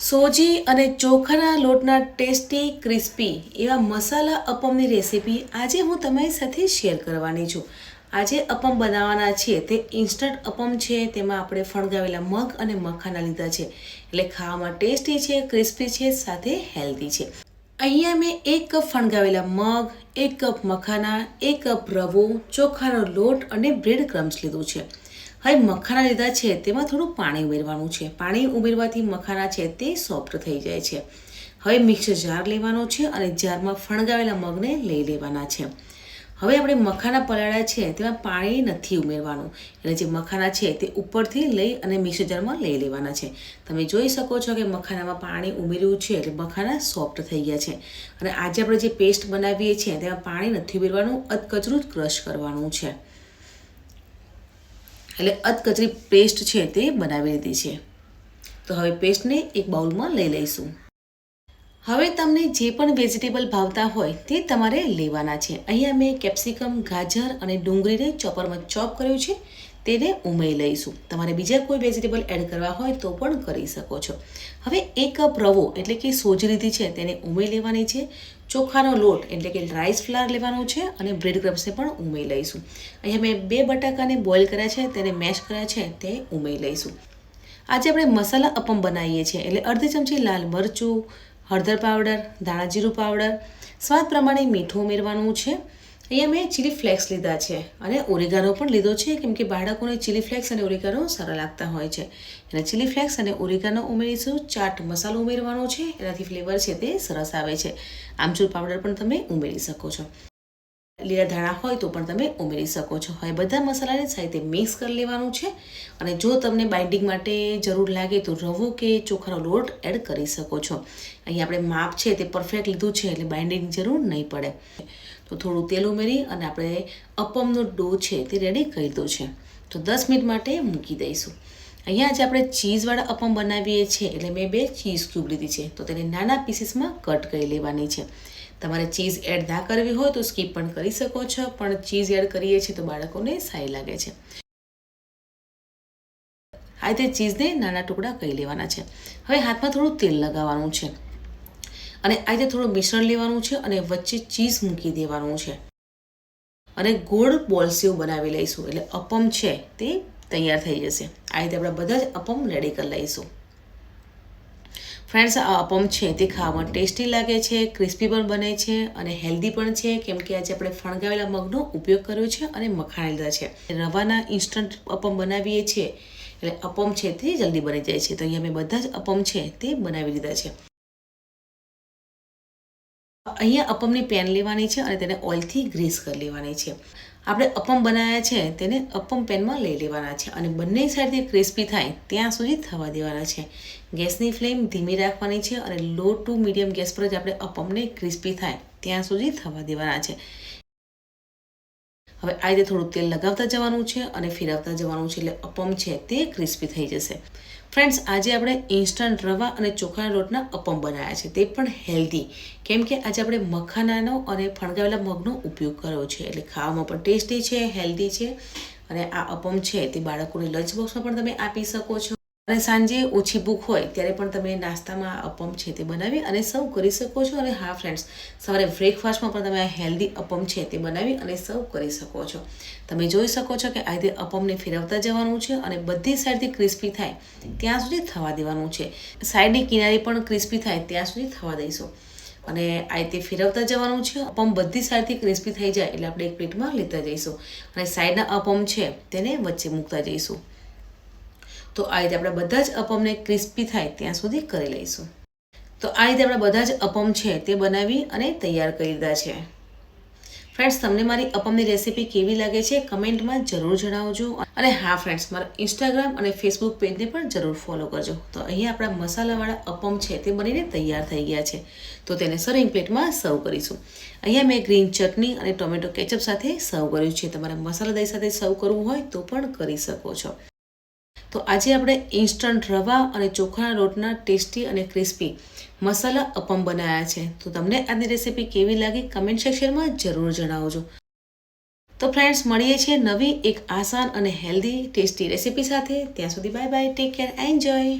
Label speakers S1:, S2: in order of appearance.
S1: સોજી અને ચોખાના લોટના ટેસ્ટી, ક્રિસ્પી એવા મસાલા અપમની રેસીપી આજે હું તમારી સાથે શેર કરવાની છું. આજે અપમ બનાવવાના છીએ. તે ઇન્સ્ટન્ટ અપમ છે. તેમાં આપણે ફણગાવેલા મગ અને મખાના લીધા છે. એટલે ખાવામાં ટેસ્ટી છે, ક્રિસ્પી છે, સાથે હેલ્ધી છે. અહીંયા મેં એક કપ ફણગાવેલા મગ, એક કપ મખાના, એક કપ રવો, ચોખાનો લોટ અને બ્રેડ ક્રમ્સ લીધું છે. હવે મખાના લીધા છે તેમાં થોડું પાણી ઉમેરવાનું છે. પાણી ઉમેરવાથી મખાના છે તે સોફ્ટ થઈ જાય છે. હવે મિક્સર જાર લેવાનો છે અને જારમાં ફણગાવેલા મગને લઈ લેવાના છે. હવે આપણે મખાના પલાળ્યા છે તેમાં પાણી નથી ઉમેરવાનું. એટલે જે મખાના છે તે ઉપરથી લઈ અને મિક્સર જારમાં લઈ લેવાના છે. તમે જોઈ શકો છો કે મખાનામાં પાણી ઉમેર્યું છે એટલે મખાના સોફ્ટ થઈ ગયા છે. અને આજે આપણે જે પેસ્ટ બનાવીએ છીએ તેમાં પાણી નથી ઉમેરવાનું, અધકચરું ક્રશ કરવાનું છે. એટલે અધકચરી પેસ્ટ છે તે બનાવી લીધી છે. તો હવે પેસ્ટને એક બાઉલમાં લઈ લઈશું. હવે તમને જે પણ વેજીટેબલ ભાવતા હોય તે તમારે લેવાના છે. અહીંયા મેં કેપ્સિકમ ગાજર અને ડુંગળીને ચોપરમાં ચોપ કર્યું છે. તેને ઉમેરી લઈશું. તમારે બીજા કોઈ વેજીટેબલ એડ કરવા હોય તો પણ કરી શકો છો. હવે એક કપ રવો એટલે કે સોજી લીધી છે તેને ઉમેરી લેવાની છે. ચોખાનો લોટ એટલે કે રાઈસ ફ્લાર લેવાનો છે અને બ્રેડ ક્રમ્સને પણ ઉમેરી લઈશું. અહીંયા મેં બે બટાકાને બોઇલ કર્યા છે, તેને મેશ કર્યા છે, તે ઉમેરી લઈશું. આજે આપણે મસાલા અપમ બનાવીએ છીએ એટલે અડધી ચમચી લાલ મરચું, હળદર પાવડર ધાણા જીરું પાવડર સ્વાદ પ્રમાણે મીઠું ઉમેરવાનું છે. અહીંયા મેં ચીલી ફ્લેક્સ લીધા છે અને ઓરેગાનો પણ લીધો છે, કેમ કે બાળકોને ચીલી ફ્લેક્સ અને ઓરેગાનો સારા લાગતા હોય છે. અને ચીલી ફ્લેક્સ અને ઓરેગાનો ઉમેરીશું, ચાટ મસાલો ઉમેરવાનો છે, એનાથી ફ્લેવર છે તે સરસ આવે છે. આમચૂર પાવડર પણ તમે ઉમેરી શકો છો. લીલા ધાણા હોય તો પણ તમે ઉમેરી શકો છો. હવે બધા મસાલાને સાથે મિક્સ કરી લેવાનું છે અને જો તમને બાઇન્ડિંગ માટે જરૂર લાગે તો રવો કે ચોખાનો લોટ એડ કરી શકો છો. અહીં આપણે માપ છે તે પરફેક્ટ લીધું છે એટલે બાઇન્ડિંગ જરૂર નહીં પડે. તો થોડું તેલ ઉમેરી અને આપણે અપમનો ડો છે તે રેડી કરી દો છે. તો દસ મિનિટ માટે મૂકી દઈશું. અહીંયા આજે આપણે ચીઝવાળા અપમ બનાવીએ છીએ એટલે મેં બે ચીઝ ક્યુબ લીધી છે. તો તેને નાના પીસીસમાં કટ કરી લેવાની છે. તમારે ચીઝ એડ ના કરવી હોય તો સ્કીપ પણ કરી શકો છો, પણ ચીઝ એડ કરીએ છીએ તો બાળકોને સારી લાગે છે. આ રીતે ચીઝને નાના ટુકડા કરી લેવાના છે. હવે હાથમાં થોડું તેલ લગાવવાનું છે અને આ રીતે થોડું મિશ્રણ લેવાનું છે અને વચ્ચે ચીઝ મૂકી દેવાનું છે. અને ગોળ બોલ્સ જેવું બનાવી લઈશું, એટલે અપમ છે તે તૈયાર થઈ જશે. આ રીતે આપણે બધા જ અપમ રેડી કરી લઈશું. ફ્રેન્ડ્સ, આ અપમ છે તે ખાવામાં ટેસ્ટી લાગે છે, ક્રિસ્પી પણ બને છે અને હેલ્ધી પણ છે, કેમ કે આજે આપણે ફણગાવેલા મગનો ઉપયોગ કર્યો છે અને મખાણા લીધા છે. રવાના ઇન્સ્ટન્ટ અપમ બનાવીએ છીએ, એટલે અપમ છે તે જલ્દી બની જાય છે. તો અહીંયા મેં બધા જ અપમ છે તે બનાવી લીધા છે. અહીંયા અપમની પેન લેવાની છે અને તેને ઓઇલથી ગ્રીસ કરી લેવાની છે. આપણે અપમ બનાવ્યા છે, તેને અપમ પેનમાં લઈ લેવાના છે અને બંને સાઈડથી ક્રિસ્પી થાય ત્યાં સુધી થવા દેવાના છે. ગેસની ફ્લેમ ધીમી રાખવાની છે અને લો ટુ મીડિયમ ગેસ પર જ આપણે અપમને ક્રિસ્પી થાય ત્યાં સુધી થવા દેવાના છે. હવે આ રીતે થોડું તેલ લગાવતા જવાનું છે અને ફેરવતા જવાનું છે એટલે અપમ છે તે ક્રિસ્પી થઈ જશે. ફ્રેન્ડ્સ, આજે આપણે ઇન્સ્ટન્ટ રવા અને ચોખાના લોટના અપમ બનાવ્યા છે. તે પણ હેલ્ધી. કેમ કે આજે આપણે મખાનાનો અને ફણગાવેલા મગનો ઉપયોગ કર્યો છે. એટલે ખાવામાં પણ ટેસ્ટી છે, હેલ્ધી છે અને આ અપમ છે તે બાળકોને લંચ બોક્સમાં પણ તમે આપી શકો છો. અને સાંજે ઓછી ભૂખ હોય ત્યારે પણ તમે નાસ્તામાં અપમ છે તે બનાવી અને સર્વ કરી શકો છો અને હા ફ્રેન્ડ્સ સવારે બ્રેકફાસ્ટમાં પણ તમે આ હેલ્ધી અપમ છે તે બનાવી અને સર્વ કરી શકો છો. તમે જોઈ શકો છો કે આ રીતે અપમને ફેરવતા જવાનું છે અને બધી સાઈડથી ક્રિસ્પી થાય ત્યાં સુધી થવા દેવાનું છે. સાઈડની કિનારી પણ ક્રિસ્પી થાય ત્યાં સુધી થવા દઈશું. અને આ રીતે ફેરવતા જવાનું છે. અપમ બધી સાઈડથી ક્રિસ્પી થઈ જાય એટલે આપણે એક પ્લેટમાં લેતા જઈશું. અને સાઈડના અપમ છે તેને વચ્ચે મૂકતા જઈશું. તો આ રીતે આપણે બધા જ અપમને ક્રિસ્પી થાય ત્યાં સુધી કરી લઈશું. તો આ રીતે આપણે બધા જ અપમ છે તે બનાવી અને તૈયાર કરી દીધા છે. ફ્રેન્ડ્સ તમને મારી અપમની રેસીપી કેવી લાગે છે કમેન્ટમાં જરૂર જણાવજો. અને હા ફ્રેન્ડ્સ મારા ઇન્સ્ટાગ્રામ અને ફેસબુક પેજને પણ જરૂર ફોલો કરજો. તો અહીંયા આપણા મસાલાવાળા અપમ છે તે બનીને તૈયાર થઈ ગયા છે. તો તેને સર્વિંગ પ્લેટમાં સર્વ કરીશું. અહીંયા મેં ગ્રીન ચટણી અને ટોમેટો કેચઅપ સાથે સર્વ કર્યું છે. તમારે મસાલા દહીં સાથે સર્વ કરવું હોય તો પણ કરી શકો છો. તો આજે આપણે ઇન્સ્ટન્ટ રવા અને ચોખાના લોટના ટેસ્ટી અને ક્રિસ્પી મસાલા અપમ બનાવ્યા છે. તો તમને આજની રેસીપી કેવી લાગી? કમેન્ટ સેક્શનમાં જરૂર જણાવજો. તો ફ્રેન્ડ્સ મળીએ છીએ નવી એક આસાન અને હેલ્ધી ટેસ્ટી રેસીપી સાથે. ત્યાં સુધી bye bye take care enjoy